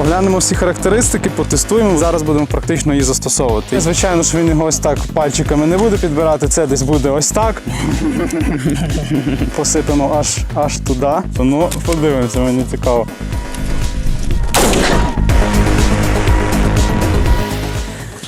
Оглянемо всі характеристики, потестуємо. Зараз будемо практично її застосовувати. І, Звичайно, що він його ось так пальчиками не буде підбирати. Це десь буде ось так. Посипемо аж аж туди. Ну, подивимося, мені цікаво.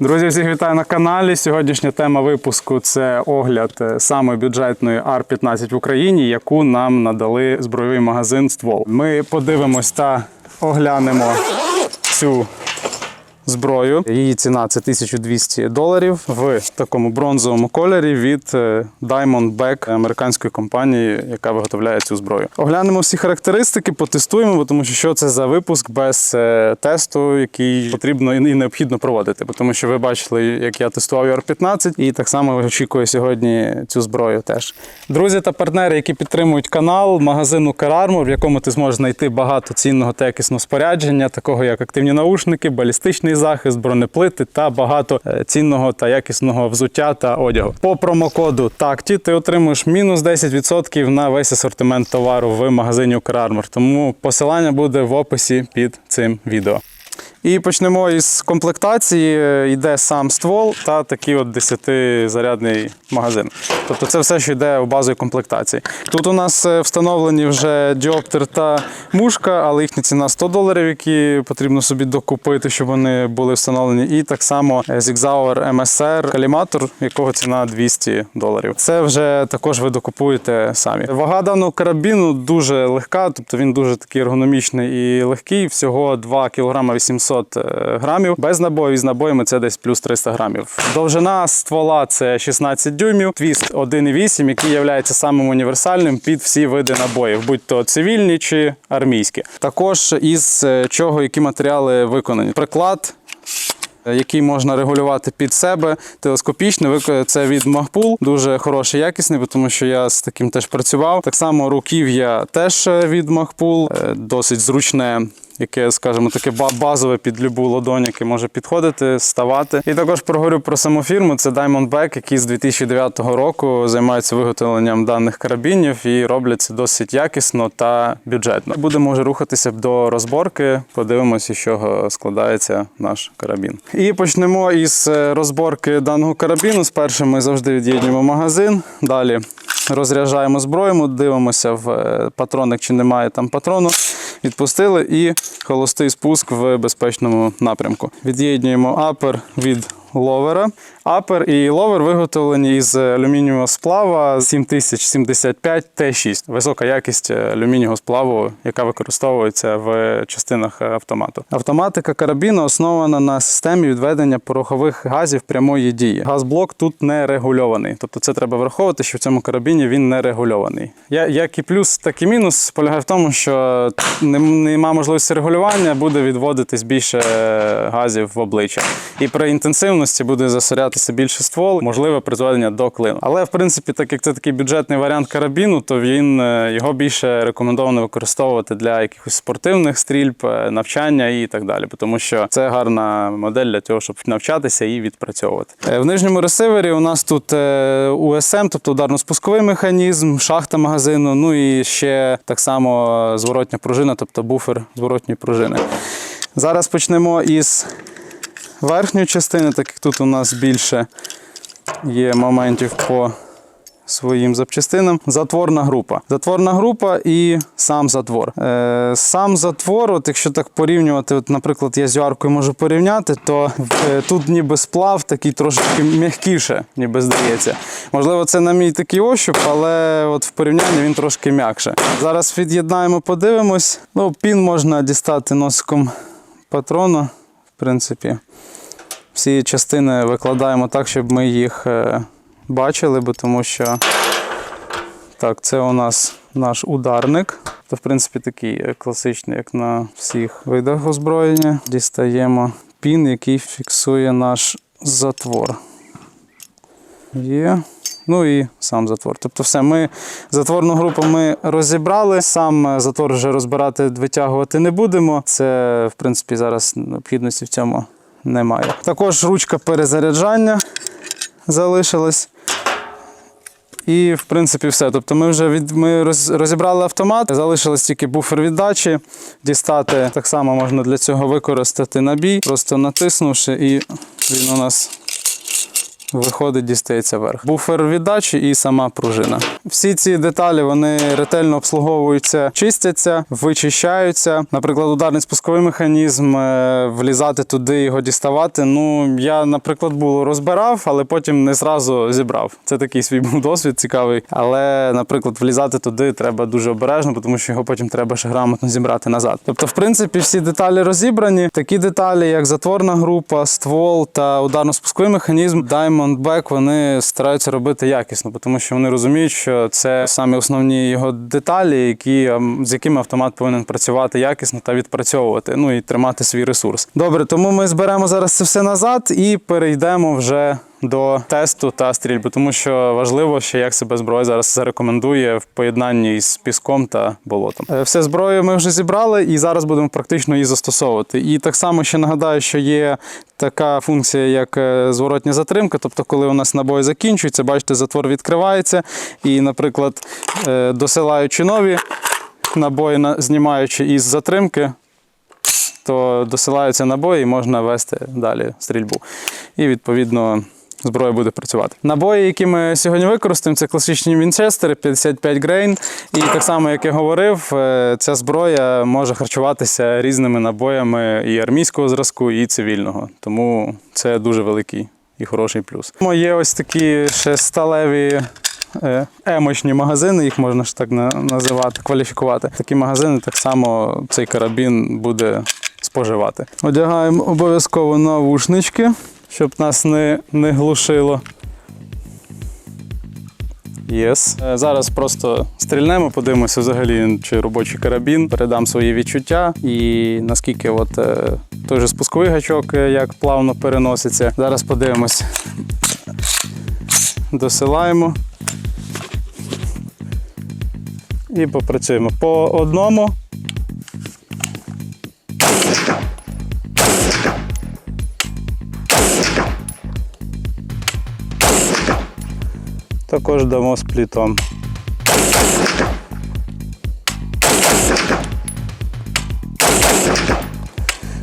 Друзі, всіх вітаю на каналі. Сьогоднішня тема випуску це огляд е, самої бюджетної R15 в Україні, яку нам надали збройовий магазин ствол. Ми подивимось та оглянемо цю зброю. Її ціна це 1200 доларів в такому бронзовому кольорі від е, Diamondback американської компанії, яка виготовляє цю зброю. Оглянемо всі характеристики, потестуємо, бо тому що що це за випуск без е, тесту, який потрібно і необхідно проводити. Бо Тому що ви бачили, як я тестував UR-15, і так само очікую сьогодні цю зброю теж. Друзі та партнери, які підтримують канал магазину Cararmor, в якому ти зможеш знайти багато цінного та якісного спорядження, такого як активні наушники, балістичний захист, бронеплити та багато е, цінного та якісного взуття та одягу. По промокоду такті ти отримуєш мінус 10% на весь асортимент товару в магазині Укрармор. Тому посилання буде в описі під цим відео. І почнемо із комплектації. Йде сам ствол та такий от 10-зарядний магазин. Тобто це все, що йде у базовій комплектації. Тут у нас е, встановлені вже діоптер та мушка, але їхня ціна 100 доларів, які потрібно собі докупити, щоб вони були встановлені. І так само е, Zigzauer MSR каліматор, якого ціна 200 доларів. Це вже також ви докупуєте самі. Вага даного карабіну дуже легка, тобто він дуже такий ергономічний і легкий. Всього 2 кг 800 е, грамів. Без набоїв з набоями це десь плюс 300 грамів. Довжина ствола це 16 дюймів, твіст 1,8, який є самим універсальним під всі види набоїв, будь-то цивільні чи армійські. Також із е, чого які матеріали виконані. Приклад який можна регулювати під себе. Телескопічний це від Magpul, дуже хороший, якісний, тому що я з таким теж працював. Так само руків'я теж е, від е, досить зручне. Яке, скажімо, таке ба- базове під любу ладонь, яке може підходити, ставати. І також проговорю про саму фірму. Це Diamondback, які з 2009 року займаються виготовленням даних карабінів і роблять це досить якісно та бюджетно. Будемо вже рухатися до розборки. Подивимося, з чого складається наш карабін. І почнемо із е, розборки даного карабіну. Спершу ми завжди від'єднуємо магазин. Далі розряджаємо зброю, дивимося в е, патронник, чи немає там патрону. Відпустили і холостий спуск в безпечному напрямку. Від'єднуємо апер від ловера. Апер і ловер виготовлені із алюмінієвого сплава 7075 Т6. Висока якість алюмінієвого сплаву, яка використовується в частинах автомату. Автоматика карабіну основана на системі відведення порохових газів прямої дії. Газблок тут не регульований. Тобто це треба враховувати, що в цьому карабіні він не регульований. Як і плюс, так і мінус полягає в тому, що нем- нема можливості регулювання, буде відводитись більше газів в обличчя. І при інтенсивності буде засорятися більше ствол, можливе призведення до клину. Але в принципі, так як це такий бюджетний варіант карабіну, то він е, його більше рекомендовано використовувати для якихось спортивних стрільб, е, навчання і так далі. Тому що це гарна модель для того, щоб навчатися і відпрацьовувати. Е, В нижньому ресивері у нас тут USM, тобто ударно-спусковий механізм, шахта магазину, ну і ще так само зворотня пружина, тобто буфер зворотньої пружини. Зараз почнемо із верхньої частини, так як тут у нас більше є моментів по своїм запчастинам. Затворна група. Затворна група і сам затвор. Е, сам затвор, от якщо так порівнювати, от, наприклад, я з юаркою можу порівняти, то е, тут ніби сплав такий трошки м'якіше, ніби здається. Можливо, це на мій такий ощуп, але от в порівнянні він трошки м'якше. Зараз від'єднаємо, подивимось. Ну, пін можна дістати носиком патрону, в принципі. Всі частини викладаємо так, щоб ми їх е, бачили, бо тому що так, це у нас наш ударник. То, в принципі, такий е, класичний, як на всіх видах озброєння. Дістаємо пін, який фіксує наш затвор. Є. Ну і сам затвор. Тобто, все, ми затворну групу ми розібрали. Сам е, затвор вже розбирати, витягувати не будемо. Це, в принципі, зараз необхідності в цьому немає. Також ручка перезаряджання залишилась. І в принципі все. Тобто ми вже від ми розібрали автомат, залишилось тільки буфер віддачі. Дістати так само можна для цього використати набій, просто натиснувши, і він у нас виходить, дістається вверх. Буфер віддачі і сама пружина. Всі ці деталі вони ретельно обслуговуються, чистяться, вичищаються. Наприклад, ударний спусковий механізм, е, влізати туди, його діставати. Ну я, наприклад, було розбирав, але потім не зразу зібрав. Це такий свій був досвід цікавий. Але, наприклад, влізати туди треба дуже обережно, тому що його потім треба ще грамотно зібрати назад. Тобто, в принципі, всі деталі розібрані. Такі деталі, як затворна група, ствол та ударно-спусковий механізм, Diamond Back, вони стараються робити якісно, тому що вони розуміють, що це самі основні його деталі, які, ем, з якими автомат повинен працювати якісно та відпрацьовувати, ну і тримати свій ресурс. Добре, тому ми зберемо зараз це все назад і перейдемо вже. До тесту та стрільби, тому що важливо ще, як себе зброя зараз зарекомендує в поєднанні із піском та болотом. Е, Все зброю ми вже зібрали і зараз будемо практично її застосовувати. І так само ще нагадаю, що є така функція, як е, зворотня затримка. Тобто, коли у нас набої закінчуються, бачите, затвор відкривається, і, наприклад, е, досилаючи нові набої, на- знімаючи із затримки, то досилаються набої і можна вести далі стрільбу. І відповідно. Зброя буде працювати. Набої, які ми сьогодні використаємо, це класичні Вінчестери 55 грейн. І так само, як я говорив, е, ця зброя може харчуватися різними набоями і армійського зразку, і цивільного. Тому це дуже великий і хороший плюс. Є ось такі ще сталеві е, емочні магазини, їх можна ж так називати, кваліфікувати. Такі магазини так само цей карабін буде споживати. Одягаємо обов'язково навушнички, щоб нас не, не глушило. Єс. Е, Зараз просто стрільнемо, подивимося взагалі, чи робочий карабін, передам свої відчуття і наскільки от е, той же спусковий гачок е, як плавно переноситься. Зараз подивимось. Досилаємо. І попрацюємо по одному. Також дамо сплітом.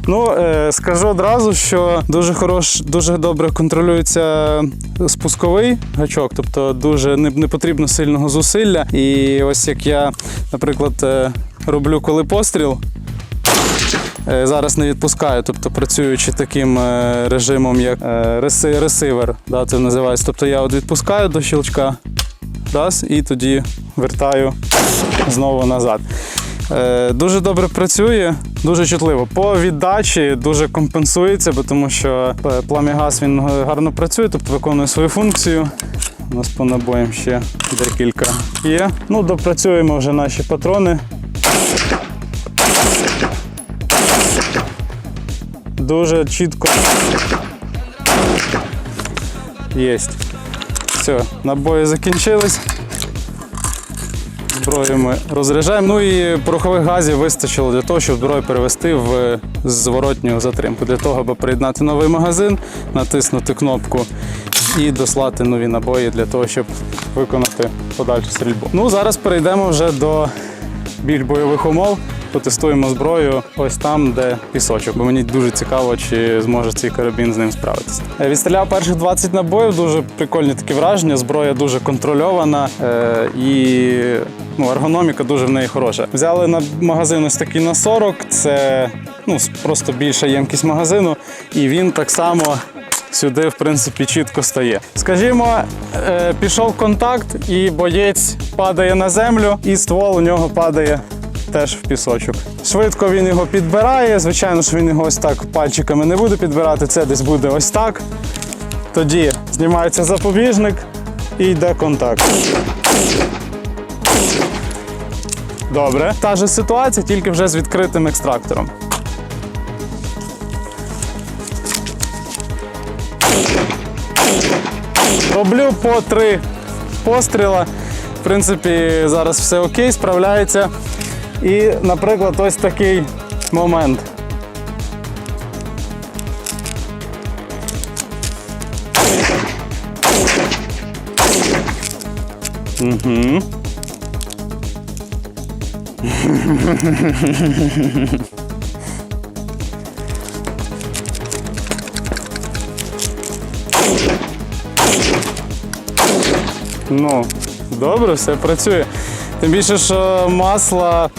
Ну, е, скажу одразу, що дуже хорош, дуже добре контролюється спусковий гачок, тобто дуже не, не потрібно сильного зусилля. І ось як я, наприклад, е, роблю коли постріл. Е, Зараз не відпускаю, тобто працюючи таким е, режимом, як е, ресивер, да, це називається. Тобто я от відпускаю до щелчка, раз, і тоді вертаю знову назад. Дуже добре працює, дуже чутливо. По віддачі дуже компенсується, бо тому що плам'ягаз він гарно працює, тобто виконує свою функцію. У нас по набоям ще декілька є. Ну, допрацюємо вже наші патрони. Дуже чітко. Єсть. Все, набої закінчились. Зброю ми розряджаємо. Ну і порохових газів вистачило для того, щоб зброю перевести в зворотню затримку. Для того, аби приєднати новий магазин, натиснути кнопку і дослати нові набої для того, щоб виконати подальшу стрільбу. Ну, зараз перейдемо вже до більш бойових умов. Потестуємо зброю ось там, де пісочок, бо мені дуже цікаво, чи зможе цей карабін з ним справитися. Е, Відстріляв перших 20 набоїв, дуже прикольні такі враження. Зброя дуже контрольована е, і ну, ергономіка дуже в неї хороша. Взяли на магазин ось такий на 40, це ну, просто більша ємкість магазину, і він так само сюди, в принципі, чітко стає. Скажімо, е, пішов контакт, і боєць падає на землю, і ствол у нього падає теж в пісочок. Швидко він його підбирає. Звичайно, що він його ось так пальчиками не буде підбирати. Це десь буде ось так. Тоді знімається запобіжник і йде контакт. Добре. Та же ситуація, тільки вже з відкритим екстрактором. Роблю по три постріла. В принципі, зараз все окей, справляється. І, наприклад, ось такий момент. Угу. Ну, добре, все працює. Тим більше, що масла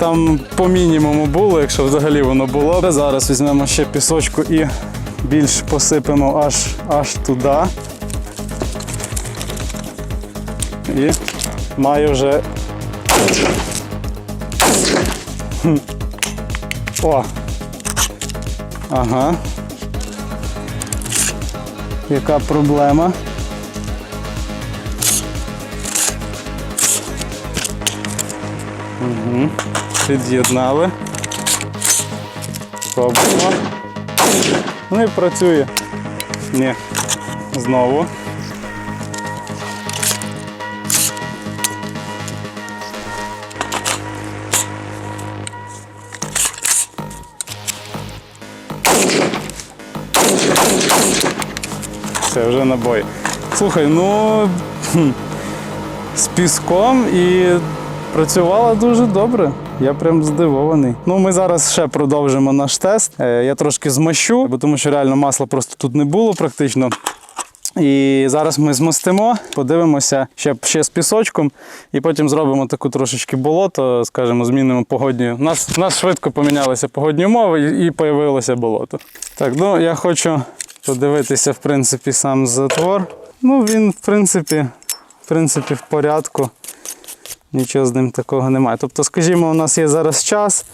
там по мінімуму було, якщо взагалі воно було. Зараз візьмемо ще пісочку і більш посипемо аж, аж туди. І маю вже. О! Ага. Яка проблема? Угу. Під'єднали. Пробуємо. Ну і працює. Ні. Знову. Це вже набой. Слухай, ну з піском і працювала дуже добре. Я прям здивований. Ну, ми зараз ще продовжимо наш тест. Е, Я трошки змащу, бо тому що реально масла просто тут не було практично. І зараз ми змостимо, подивимося ще, ще з пісочком, і потім зробимо таку трошечки болото, скажімо, змінимо погодні. У нас, у нас швидко помінялися погодні умови і, появилося болото. Так, ну я хочу подивитися, в принципі, сам затвор. Ну, він, в принципі, в принципі, в порядку. Нічого з ним такого немає. Тобто, скажімо, у нас є зараз час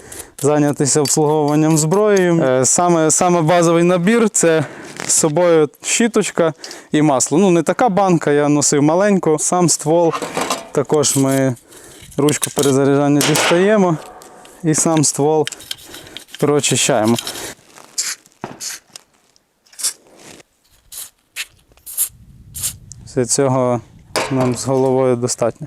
зайнятися обслуговуванням зброєю. Е, Саме, саме базовий набір це з собою щіточка і масло. Ну, не така банка, я носив маленьку. Сам ствол. Також ми ручку перезаряджання дістаємо і сам ствол прочищаємо. Після цього нам з головою достатньо.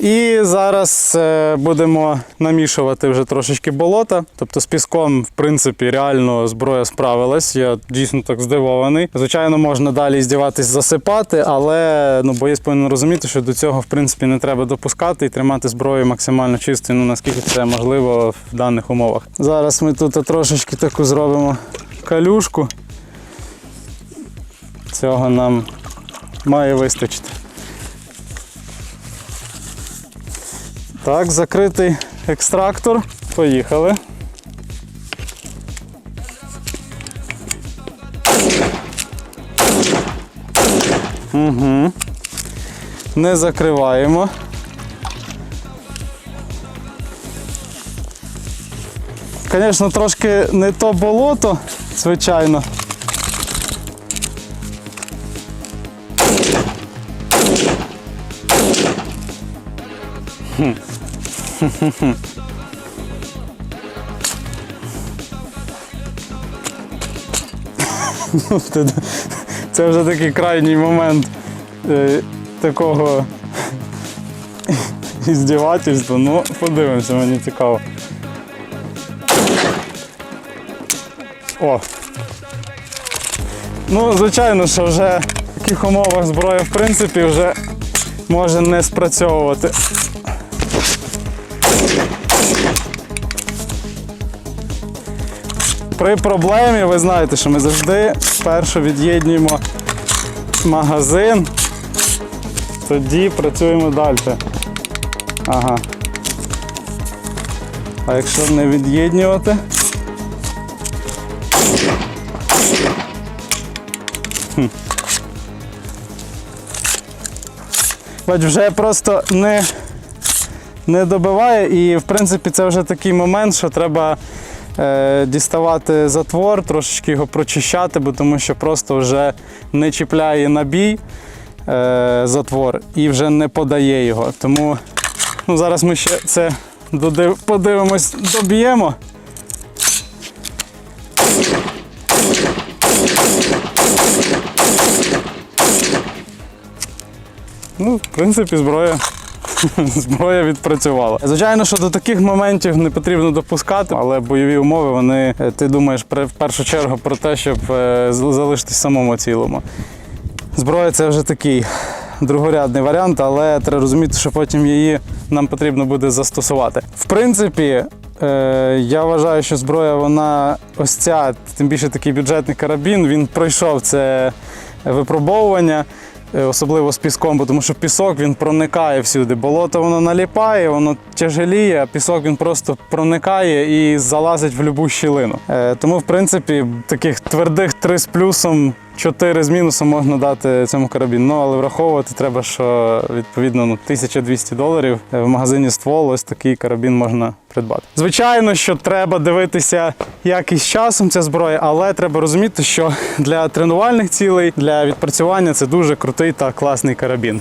І зараз е, будемо намішувати вже трошечки болота. Тобто з піском, в принципі, реально зброя справилась. Я дійсно так здивований. Звичайно, можна далі здіватись, засипати, але ну, боєць повинен розуміти, що до цього в принципі не треба допускати і тримати зброю максимально чистою, ну наскільки це можливо в даних умовах. Зараз ми тут трошечки таку зробимо калюшку. Цього нам має вистачити. Так, закритий екстрактор. Поїхали. Угу. Не закриваємо. Звісно, трошки не то болото, звичайно. Це- Це вже такий крайній момент е, такого іздівательства. Ну, подивимося, мені цікаво. О! Ну, звичайно, що вже в таких умовах зброя, в принципі, вже може не спрацьовувати. При проблемі ви знаєте, що ми завжди спершу від'єднуємо магазин, тоді працюємо далі. Ага. А якщо не від'єднувати? Бач, вже просто не, не добиває, і в принципі це вже такий момент, що треба діставати затвор, трошечки його прочищати, бо тому що просто вже не чіпляє набій е, затвор і вже не подає його. Тому ну, зараз ми ще це додив, подивимось, доб'ємо. Ну, в принципі, зброя. Зброя відпрацювала. Звичайно, що до таких моментів не потрібно допускати, але бойові умови, вони е, ти думаєш в першу чергу про те, щоб е, залишитись самому цілому. Зброя це вже такий другорядний варіант, але треба розуміти, що потім її нам потрібно буде застосувати. В принципі, е, я вважаю, що зброя, вона ось ця, тим більше такий бюджетний карабін, він пройшов це випробовування. Е, Особливо з піском, бо тому що пісок він проникає всюди. Болото воно наліпає, воно тяжеліє, а пісок він просто проникає і залазить в будь-яку щілину. Е, тому, в принципі, таких твердих 3 з плюсом, 4 з мінусом можна дати цьому карабіну. Ну, але враховувати треба, що відповідно ну, 1200 доларів е, в магазині ствол ось такий карабін можна придбати. Звичайно, що треба дивитися, як із часом ця зброя, але треба розуміти, що для тренувальних цілей, для відпрацювання це дуже крутий та класний карабін.